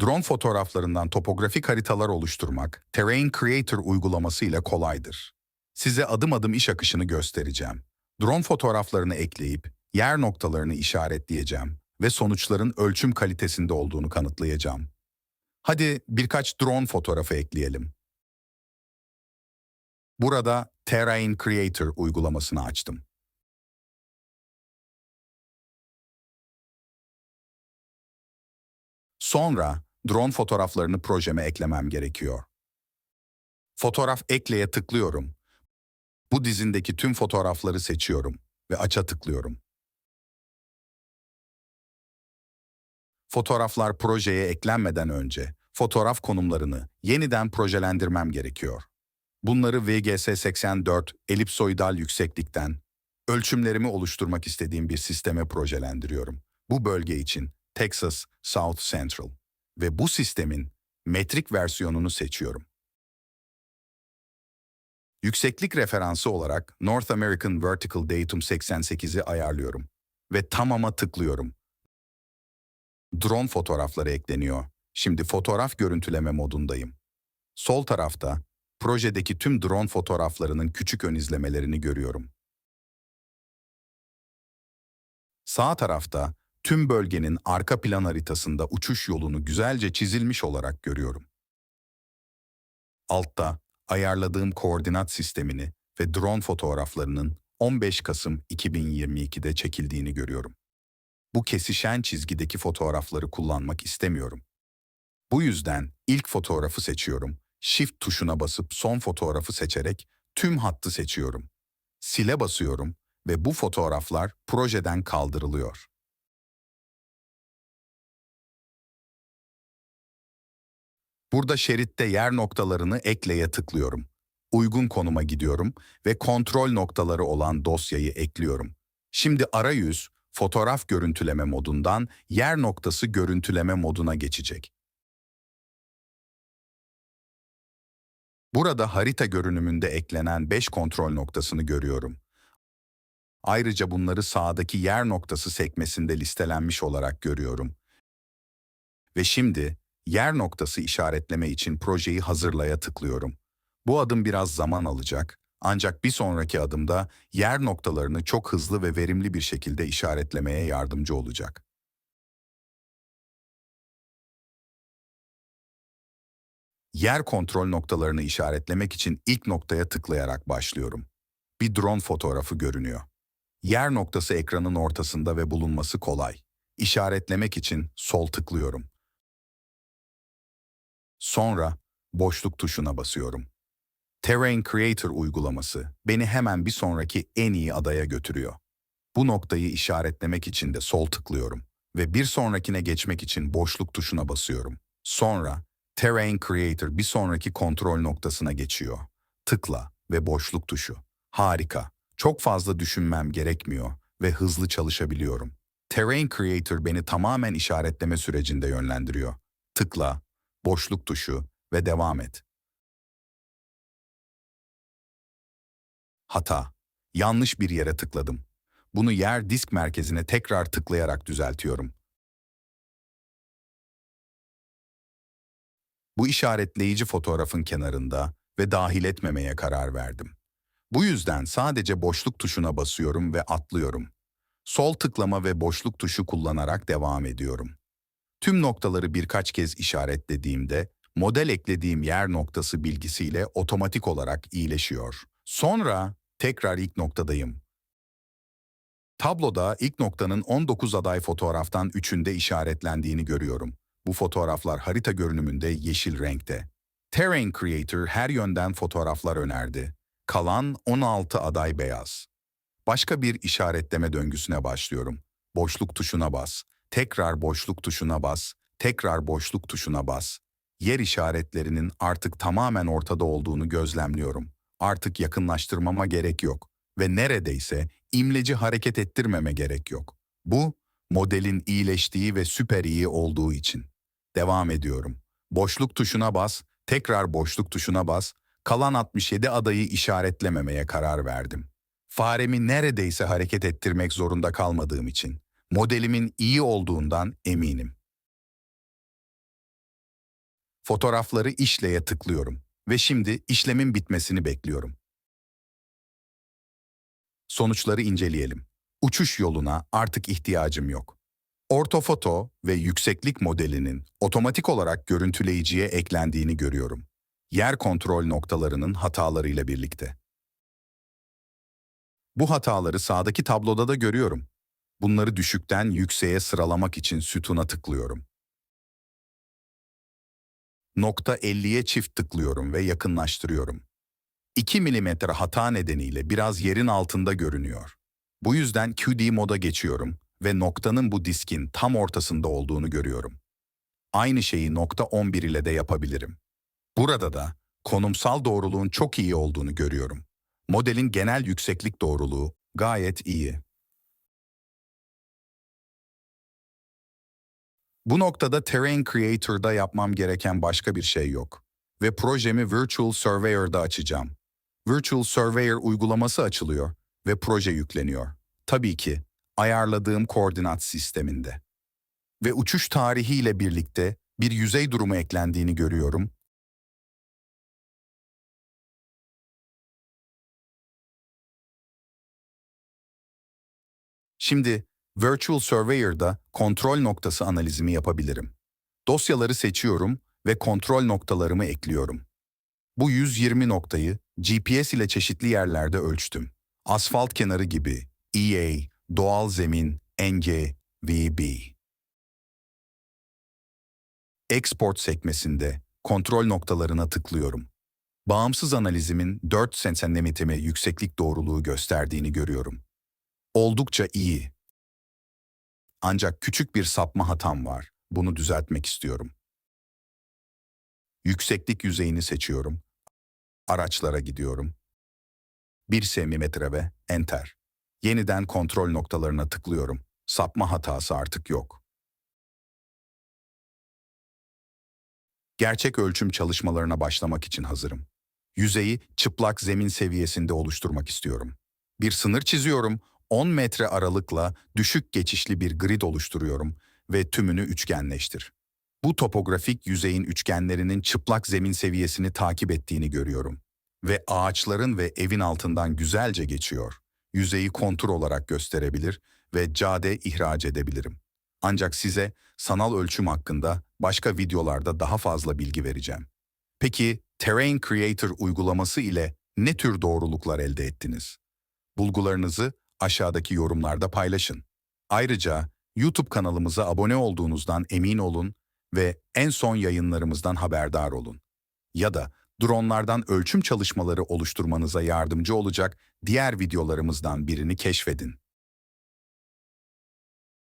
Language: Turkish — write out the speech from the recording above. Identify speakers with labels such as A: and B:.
A: Drone fotoğraflarından topografik haritalar oluşturmak, Terrain Creator uygulaması ile kolaydır. Size adım adım iş akışını göstereceğim. Drone fotoğraflarını ekleyip yer noktalarını işaretleyeceğim ve sonuçların ölçüm kalitesinde olduğunu kanıtlayacağım. Hadi birkaç drone fotoğrafı ekleyelim. Burada Terrain Creator uygulamasını açtım. Sonra drone fotoğraflarını projeme eklemem gerekiyor. Fotoğraf ekleye tıklıyorum. Bu dizindeki tüm fotoğrafları seçiyorum ve aça tıklıyorum. Fotoğraflar projeye eklenmeden önce fotoğraf konumlarını yeniden projelendirmem gerekiyor. Bunları VGS 84 elipsoidal yükseklikten ölçümlerimi oluşturmak istediğim bir sisteme projelendiriyorum. Bu bölge için Texas South Central ve bu sistemin metrik versiyonunu seçiyorum. Yükseklik referansı olarak North American Vertical Datum 88'i ayarlıyorum ve tamama tıklıyorum. Drone fotoğrafları ekleniyor. Şimdi fotoğraf görüntüleme modundayım. Sol tarafta projedeki tüm drone fotoğraflarının küçük ön izlemelerini görüyorum. Sağ tarafta tüm bölgenin arka plan haritasında uçuş yolunu güzelce çizilmiş olarak görüyorum. Altta ayarladığım koordinat sistemini ve drone fotoğraflarının 15 Kasım 2022'de çekildiğini görüyorum. Bu kesişen çizgideki fotoğrafları kullanmak istemiyorum. Bu yüzden ilk fotoğrafı seçiyorum. Shift tuşuna basıp son fotoğrafı seçerek tüm hattı seçiyorum. Sile basıyorum ve bu fotoğraflar projeden kaldırılıyor. Burada şeritte yer noktalarını ekleye tıklıyorum. Uygun konuma gidiyorum ve kontrol noktaları olan dosyayı ekliyorum. Şimdi arayüz fotoğraf görüntüleme modundan yer noktası görüntüleme moduna geçecek. Burada harita görünümünde eklenen 5 kontrol noktasını görüyorum. Ayrıca bunları sağdaki yer noktası sekmesinde listelenmiş olarak görüyorum. Ve şimdi yer noktası işaretleme için projeyi hazırlaya tıklıyorum. Bu adım biraz zaman alacak ancak bir sonraki adımda yer noktalarını çok hızlı ve verimli bir şekilde işaretlemeye yardımcı olacak. Yer kontrol noktalarını işaretlemek için ilk noktaya tıklayarak başlıyorum. Bir drone fotoğrafı görünüyor. Yer noktası ekranın ortasında ve bulunması kolay. İşaretlemek için sol tıklıyorum. Sonra boşluk tuşuna basıyorum. Terrain Creator uygulaması beni hemen bir sonraki en iyi adaya götürüyor. Bu noktayı işaretlemek için de sol tıklıyorum ve bir sonrakine geçmek için boşluk tuşuna basıyorum. Sonra Terrain Creator bir sonraki kontrol noktasına geçiyor. Tıkla ve boşluk tuşu. Harika. Çok fazla düşünmem gerekmiyor ve hızlı çalışabiliyorum. Terrain Creator beni tamamen işaretleme sürecinde yönlendiriyor. Tıkla, boşluk tuşu ve devam et. Hata. Yanlış bir yere tıkladım. Bunu yer disk merkezine tekrar tıklayarak düzeltiyorum. Bu işaretleyici fotoğrafın kenarında ve dahil etmemeye karar verdim. Bu yüzden sadece boşluk tuşuna basıyorum ve atlıyorum. Sol tıklama ve boşluk tuşu kullanarak devam ediyorum. Tüm noktaları birkaç kez işaretlediğimde model eklediğim yer noktası bilgisiyle otomatik olarak iyileşiyor. Sonra tekrar ilk noktadayım. Tabloda ilk noktanın 19 aday fotoğraftan 3'ünde işaretlendiğini görüyorum. Bu fotoğraflar harita görünümünde yeşil renkte. Terrain Creator her yönden fotoğraflar önerdi. Kalan 16 aday beyaz. Başka bir işaretleme döngüsüne başlıyorum. Boşluk tuşuna bas, tekrar boşluk tuşuna bas, tekrar boşluk tuşuna bas. Yer işaretlerinin artık tamamen ortada olduğunu gözlemliyorum. Artık yakınlaştırmama gerek yok ve neredeyse imleci hareket ettirmeme gerek yok. Bu, modelin iyileştiği ve süper iyi olduğu için. Devam ediyorum. Boşluk tuşuna bas, tekrar boşluk tuşuna bas, kalan 67 adayı işaretlememeye karar verdim. Faremi neredeyse hareket ettirmek zorunda kalmadığım için modelimin iyi olduğundan eminim. Fotoğrafları işleye tıklıyorum ve şimdi işlemin bitmesini bekliyorum. Sonuçları inceleyelim. Uçuş yoluna artık ihtiyacım yok. Ortofoto ve yükseklik modelinin otomatik olarak görüntüleyiciye eklendiğini görüyorum. Yer kontrol noktalarının hatalarıyla birlikte. Bu hataları sağdaki tabloda da görüyorum. Bunları düşükten yükseğe sıralamak için sütuna tıklıyorum. Nokta 50'ye çift tıklıyorum ve yakınlaştırıyorum. 2 mm hata nedeniyle biraz yerin altında görünüyor. Bu yüzden QD moda geçiyorum ve noktanın bu diskin tam ortasında olduğunu görüyorum. Aynı şeyi nokta 11 ile de yapabilirim. Burada da konumsal doğruluğun çok iyi olduğunu görüyorum. Modelin genel yükseklik doğruluğu gayet iyi. Bu noktada Terrain Creator'da yapmam gereken başka bir şey yok. Ve projemi Virtual Surveyor'da açacağım. Virtual Surveyor uygulaması açılıyor ve proje yükleniyor. Tabii ki ayarladığım koordinat sisteminde. Ve uçuş tarihiyle birlikte bir yüzey durumu eklendiğini görüyorum Şimdi Virtual Surveyor'da kontrol noktası analizimi yapabilirim. Dosyaları seçiyorum ve kontrol noktalarımı ekliyorum. Bu 120 noktayı GPS ile çeşitli yerlerde ölçtüm. Asfalt kenarı gibi, EA, doğal zemin, NG, VB. Export sekmesinde kontrol noktalarına tıklıyorum. Bağımsız analizimin 4 cm yükseklik doğruluğu gösterdiğini görüyorum. Oldukça iyi. Ancak küçük bir sapma hatam var. Bunu düzeltmek istiyorum. Yükseklik yüzeyini seçiyorum. Araçlara gidiyorum. 1 cm ve Enter. Yeniden kontrol noktalarına tıklıyorum. Sapma hatası artık yok. Gerçek ölçüm çalışmalarına başlamak için hazırım. Yüzeyi çıplak zemin seviyesinde oluşturmak istiyorum. Bir sınır çiziyorum, 10 metre aralıkla düşük geçişli bir grid oluşturuyorum ve tümünü üçgenleştir. Bu topografik yüzeyin üçgenlerinin çıplak zemin seviyesini takip ettiğini görüyorum. Ve ağaçların ve evin altından güzelce geçiyor. Yüzeyi kontur olarak gösterebilir ve cade ihraç edebilirim. Ancak size sanal ölçüm hakkında başka videolarda daha fazla bilgi vereceğim. Peki Terrain Creator uygulaması ile ne tür doğruluklar elde ettiniz? Bulgularınızı aşağıdaki yorumlarda paylaşın. Ayrıca YouTube kanalımıza abone olduğunuzdan emin olun ve en son yayınlarımızdan haberdar olun. Ya da dronlardan ölçüm çalışmaları oluşturmanıza yardımcı olacak diğer videolarımızdan birini keşfedin.